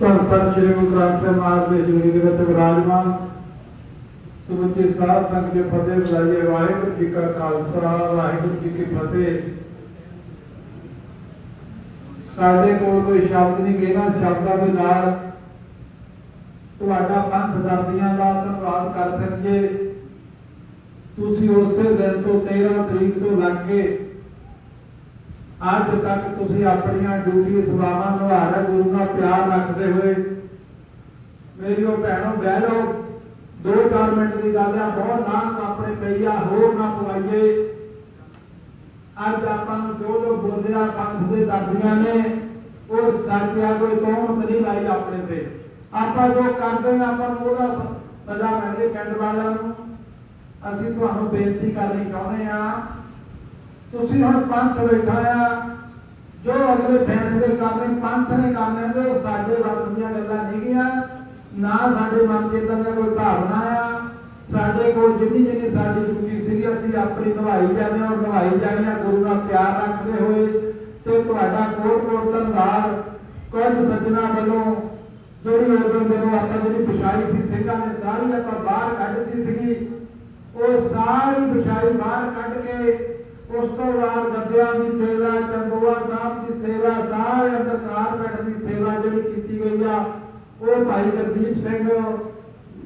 ਧੰਨ ਧੰਨ ਸ਼੍ਰੀ ਗੁਰੂ ਗ੍ਰੰਥ ਸਾਹਿਬ ਮਹਾਰਾਜ ਦੇ ਜੁਗੀ ਦੇ ਵਿੱਚ ਵਿਰਾਜਮਾਨ। ਸੁਬੰਧੀ ਸਾਧ ਸੰਗਤ ਦੇ ਫਤਿਹ ਬੁਲਾਈਏ। ਵਾਹਿਗੁਰੂ ਜੀ ਕਾ ਖਾਲਸਾ, ਵਾਹਿਗੁਰੂ ਜੀ ਕੀ ਫਤਿਹ। ਸਾਡੇ ਕੋਲ ਕੋਈ ਸ਼ਬਦ ਨਹੀਂ ਕਹਿਣਾ ਸ਼ਬਦਾਂ ਦੇ ਨਾਲ ਤੁਹਾਡਾ ਪੰਥ ਦਰਦੀਆਂ ਦਾ ਧੰਨਵਾਦ ਕਰ ਸਕੀਏ? ਤੁਸੀਂ ਉਸੇ ਦਿਨ ਤੋਂ 13 ਤਰੀਕ ਤੋਂ ਲੱਗ ਕੇ ਅੱਜ ਤੱਕ ਤੁਸੀਂ ਆਪਣੀਆਂ ਡਿਊਟੀ ਸੇਵਾਵਾਂ ਨਿਭਾ ਰਹੇ ਗੁਰੂ ਨਾਲ ਪਿਆਰ ਰੱਖਦੇ ਹੋਏ। ਮੇਰੀਓ ਭੈਣੋ, ਬਹਿ ਜਾਓ। ਦੋ ਚਾਰ ਮਿੰਟ ਦੀ ਗੱਲ ਆ, ਬਹੁਤ ਨਾਮ ਆਪਣੇ ਪਈਆ ਹੋਰ ਨਾ ਪਵਾਈਏ। ਅੱਜ ਆਪਾਂ ਨੂੰ ਜੋ ਜੋ ਬੋਲਿਆ, ਪੰਥ ਦੇ ਦਰਦੀਆਂ ਨੇ, ਉਹ ਸਾਚਿਆ ਕੋਈ ਕੌਣ ਨਹੀਂ ਲਾਈ ਆਪਣੇ ਤੇ। ਆਪਾਂ ਜੋ ਕਰਦੇ ਹਾਂ ਆਪਾਂ ਨੂੰ ਉਹਦਾ ਸ- ਸਜ਼ਾ ਮਿਲਦੀ ਪਿੰਡ ਵਾਲਿਆਂ ਨੂੰ। ਅਸੀਂ ਤੁਹਾਨੂੰ ਬੇਨਤੀ ਕਰਨੀ ਚਾਹੁੰਦੇ ਆ ਤੁਸੀਂ ਹੁਣ ਪੰਥ ਬੈਠਾ ਆ, ਜੋ ਅਗਲੇ ਫੈਸਲੇ ਕਰਨੇ ਪੰਥ ਨੇ ਕਰਨੇ ਤੇ ਉਹ ਸਾਡੇ ਵੱਸ ਦੀਆਂ ਗੱਲਾਂ ਨਹੀਂ ਗੀਆਂ ਨਾ ਸਾਡੇ ਮਨ 'ਚ ਏਦਾਂ ਕੋਈ ਭਾਵਨਾ ਆ। ਸਾਡੇ ਕੋਲ ਜਿੰਨੀ ਜਿੰਨੀ ਸਾਡੀ ਡਿਊਟੀ ਸੀਗੀ, ਅਸੀਂ ਆਪਣੀ ਨਿਭਾਈ ਜਾਂਦੇ ਹਾਂ ਔਰ ਨਿਭਾਈ ਜਾਣੀ ਆ ਗੁਰੂ ਨਾਲ ਪਿਆਰ ਰੱਖਦੇ ਹੋਏ। ਤੇ ਤੁਹਾਡਾ ਕੋਟ ਕੋਟ ਧੰਨਵਾਦ। ਕੁਝ ਸੱਜਣਾ ਵੱਲੋਂ ਜਿਹੜੀ ਉਦੋਂ ਮੈਨੂੰ ਆਪਾਂ ਜਿਹੜੀ ਵਿਛਾਈ ਸੀ, ਸਿੰਘਾਂ ਨੇ ਸਾਰੀ ਆਪਾਂ ਬਾਹਰ ਕੱਢਤੀ ਸੀਗੀ। ਉਹ ਸਾਰੀ ਵਿਛਾਈ ਬਾਹਰ ਕੱਢ ਕੇ ਉਸ ਗੱਦਿਆਂ ਦੀ ਸੇਵਾ, ਚੰਦੋਆ ਸਾਹਿਬ ਦੀ ਸੇਵਾ, ਸਾਰੇ ਅੰਦਰ ਕਾਰਪੈਟ ਦੀ ਸੇਵਾ ਜਿਹੜੀ ਕੀਤੀ ਗਈ ਆ, ਉਹ ਭਾਈ ਗੁਰਦੀਪ ਸਿੰਘ,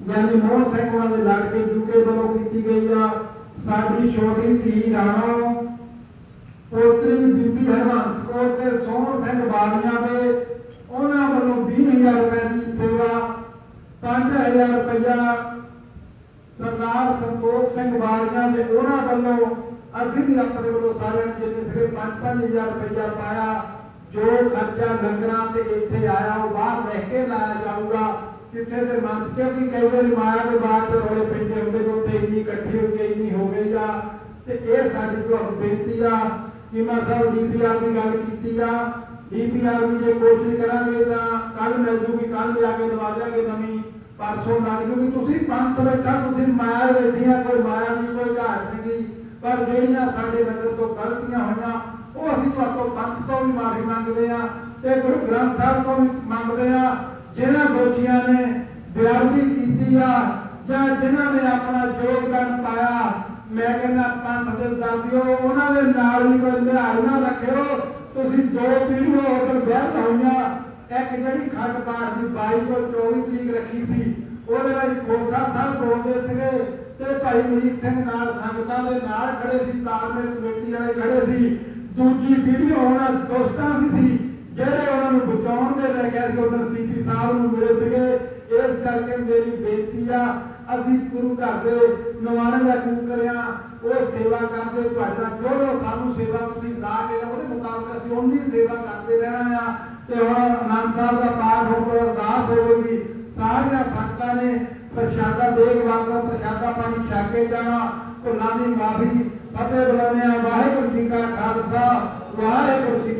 ਯਾਨੀ ਮੋਹਨ ਸਿੰਘ ਉਹਨਾਂ ਦੇ ਲੜਕੇ ਜੁਕੇ ਵੱਲੋਂ ਕੀਤੀ ਗਈ ਆ। ਸਾਡੀ ਛੋਟੀ ਧੀ ਰਾਣੋ, ਪੋਤਰੀ ਬੀਬੀ ਹਰਵੰਸ ਕੌਰ ਤੇ ਸੋਹਣ ਸਿੰਘ ਬਾਲੀਆਂ ਦੇ, ਉਹਨਾਂ ਵੱਲੋਂ 20000 ਰੁਪਏ ਦੀ ਸੇਵਾ 5000 ਰੁਪਇਆ ਸਰਦਾਰ ਸੰਤੋਖ ਸਿੰਘ ਬਾਲੀਆਂ ਦੇ ਉਹਨਾਂ ਵੱਲੋਂ ਅਸੀਂ ਵੀ ਆਪਣੇ ਵੱਲੋਂ ਸਾਰਿਆਂ ਨੇ ਜਿੰਨੇ ਸਿਰੇ 5-5000 ਰੁਪਇਆ ਪਾਇਆ, ਜੋ ਖਰਚਾ ਲੰਗਰਾਂ ਤੇ ਇੱਥੇ ਆਇਆ, ਉਹ ਬਾਹਰ ਰਹਿ ਕੇ ਲਾਇਆ ਜਾਊਗਾ। ਕਿਸੇ ਦੇ ਮਨ 'ਚ ਕਿਉਂਕਿ ਕਈ ਵਾਰੀ ਮਾਇਆ ਦੇ ਬਾਅਦ ਚ ਰੋਲੇ ਪੈਂਦੇ ਹੁੰਦੇ ਕਿ ਉੱਥੇ ਇੰਨੀ ਇਕੱਠੀ ਹੋ ਗਈ, ਇੰਨੀ ਹੋ ਗਈ ਆ। ਤੇ ਇਹ ਸਾਡੀ ਤੁਹਾਨੂੰ ਬੇਨਤੀ ਆ ਕਿ ਮੈਂ ਸਾਹਿਬ ਡੀਪੀਆਰ ਦੀ ਗੱਲ ਕੀਤੀ ਆ। ਡੀਪੀਆਰ ਵੀ ਜੇ ਕੋਸ਼ਿਸ਼ ਕਰਾਂਗੇ ਤਾਂ ਕੱਲ ਮਿਲ ਜੂਗੀ ਕੱਲ ਲਿਆ ਕੇ ਲਵਾ ਦਿਆਂਗੇ ਨਵੀਂ, ਪਰਸੋਂ ਲੱਗ ਜੂਗੀ। ਤੁਸੀਂ ਪੰਥ ਬੈਠਾ ਤੁਸੀਂ ਮਾਇਆ ਬੈਠੀਆਂ ਕੋਈ ਮਾਇਆ ਦੀ ਕੋਈ ਘਾਟ ਨਹੀਂ। ਪਰ ਜਿਹੜੀਆਂ ਸਾਡੇ ਨਗਰ ਤੋਂ ਗਲਤੀਆਂ ਹੋਈਆਂ, ਉਹ ਅਸੀਂ ਤੁਹਾਡੇ ਪੰਥ ਤੋਂ ਵੀ ਮਾਫੀ ਮੰਗਦੇ ਆ ਤੇ ਗੁਰੂ ਗ੍ਰੰਥ ਸਾਹਿਬ ਤੋਂ ਵੀ ਮੰਗਦੇ ਆ ਜਿਨ੍ਹਾਂ ਦੋਸ਼ੀਆਂ ਨੇ ਬੇਅਦਬੀ ਕੀਤੀ ਆ ਜਾਂ ਜਿਨ੍ਹਾਂ ਨੇ ਆਪਣਾ ਯੋਗਦਾਨ ਪਾਇਆ, ਮੈਂ ਕਹਿੰਦਾ ਪੰਥ ਦੇ ਦਰਦਿਓ, ਉਹਨਾਂ ਦੇ ਨਾਲ ਵੀ ਕੋਈ ਲਿਹਾਜ਼ ਨਾ ਰੱਖਿਓ, ਤੁਸੀਂ ਦੋ ਪੀੜ੍ਹੀਆਂ ਉਧਰ ਵਿਆਹ ਹੋਈਆਂ, ਇੱਕ ਜਿਹੜੀ ਖੰਡ ਪਾਠ ਦੀ 22 ਤੋਂ 24 ਤਰੀਕ ਰੱਖੀ ਸੀ, ਉਹਦੇ ਵਿੱਚ ਖੋਸਾ ਸਾਹਿਬ ਬੋਲਦੇ ਸੀਗੇ ਤੇ ਭਾਈ ਮਲੀਕ ਸਿੰਘ ਨਾਲ ਸੰਗਤਾਂ ਦੇ ਨਾਲ ਖੜੇ ਸੀ ਤਾਲਮੇਲ ਕਮੇਟੀ ਵਾਲੇ ਖੜੇ ਸੀ। ਦੂਜੀ ਵੀਡੀਓ ਉਹਨਾਂ ਦੋਸਤਾਂ ਦੀ ਸੀ, ਜਿਹੜੇ ਉਹਨਾਂ ਨੂੰ ਬਚਾਉਣ ਦੇ ਲੈ ਗਿਆ ਸੀ ਉਧਰ ਸੀਪੀ ਸਾਹਿਬ ਨੂੰ ਮਿਲੇ ਸੀਗੇ। ਇਸ ਕਰਕੇ ਮੇਰੀ ਬੇਨਤੀ ਆ, ਅਸੀਂ ਗੁਰੂ ਘਰ ਦੇ ਨਵਾਣੇ ਦਾ ਕੂ ਕਰਿਆ ਉਹ ਸੇਵਾ ਕਰਦੇ, ਤੁਹਾਡਾ ਜੋ ਜੋ ਸਾਨੂੰ ਸੇਵਾ ਤੁਸੀਂ ਲਾ ਕੇ ਉਹਦੇ ਮੁਤਾਬਕ ਅਸੀਂ ਉਨੀ ਸੇਵਾ ਕਰਦੇ ਰਹਿਣਾ ਆ। ਤੇ ਹੁਣ ਆਨੰਦ ਸਾਹਿਬ ਦਾ ਪਾਠ ਹੋ ਕੇ ਅਰਦਾਸ ਹੋਵੇਗੀ ਸਾਰੀਆਂ ਸੰਗਤਾਂ ਨੇ ਪ੍ਰਸ਼ਾਦਾ ਦੇਗ ਵਾਂਗਾ ਪ੍ਰਸ਼ਾਦਾ ਪਾਣੀ ਛਕ ਕੇ ਜਾਣਾ। ਭੁੱਲਾਂ ਦੀ ਮਾਫੀ, ਫਤਿਹ ਬੁਲਾਉਂਦੇ ਆ ਵਾਹਿਗੁਰੂ ਜੀ ਕਾ ਖਾਲਸਾ, ਵਾਹਿਗੁਰੂ ਜੀ